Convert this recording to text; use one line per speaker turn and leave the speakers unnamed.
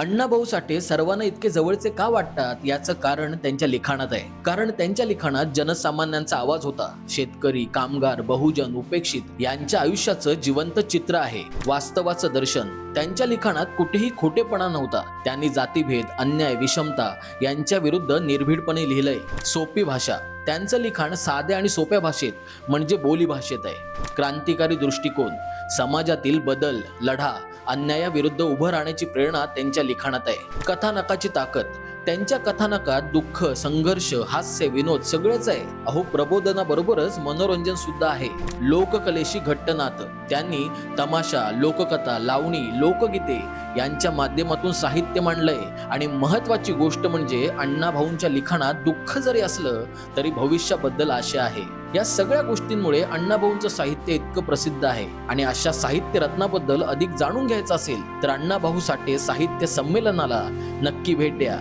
अण्णाभाऊ साठे सर्वांना इतके जवळचे का वाटतात याचं कारण त्यांच्या लिखाणात आहे. कारण त्यांच्या लिखाणात जनसामान्यांचा आवाज होता. शेतकरी कामगार बहुजन उपेक्षित यांच्या आयुष्याचं जिवंत चित्र आहे. वास्तवाचं दर्शन. त्यांच्या लिखाणात कुठेही खोटेपणा नव्हता. त्यांनी जातीभेद अन्याय विषमता यांच्या विरुद्ध निर्भीडपणे लिहिलंय. सोपी भाषा. त्यांचं लिखाण साध्या आणि सोप्या भाषेत म्हणजे बोली भाषेत आहे. क्रांतिकारी दृष्टिकोन. समाजातील बदल लढा अन्यायाविरुद्ध उभं राहण्याची प्रेरणा त्यांच्या लिखाणात आहे. कथानकाची ताकद त्यांच्या कथानकात दुःख संघर्ष हास्य विनोद सगळंच आहे. अहो प्रबोधनाबरोबरच मनोरंजन सुद्धा आहे. लोककलेशी घट्ट नातं त्यांनी तमाशा लोककथा लावणी लोकगीते यांच्या माध्यमातून साहित्य मांडलंय. आणि महत्वाची गोष्ट म्हणजे अण्णाभाऊंच्या लिखाणात दुःख जरी असलं तरी भविष्याबद्दल आशा आहे. या सगळ्या गोष्टींमुळे अण्णाभाऊंचं साहित्य इतकं प्रसिद्ध आहे. आणि अशा साहित्य रत्नाबद्दल अधिक जाणून घ्यायचं असेल तर अण्णाभाऊ साठे साहित्य संमेलनाला नक्की भेट द्या.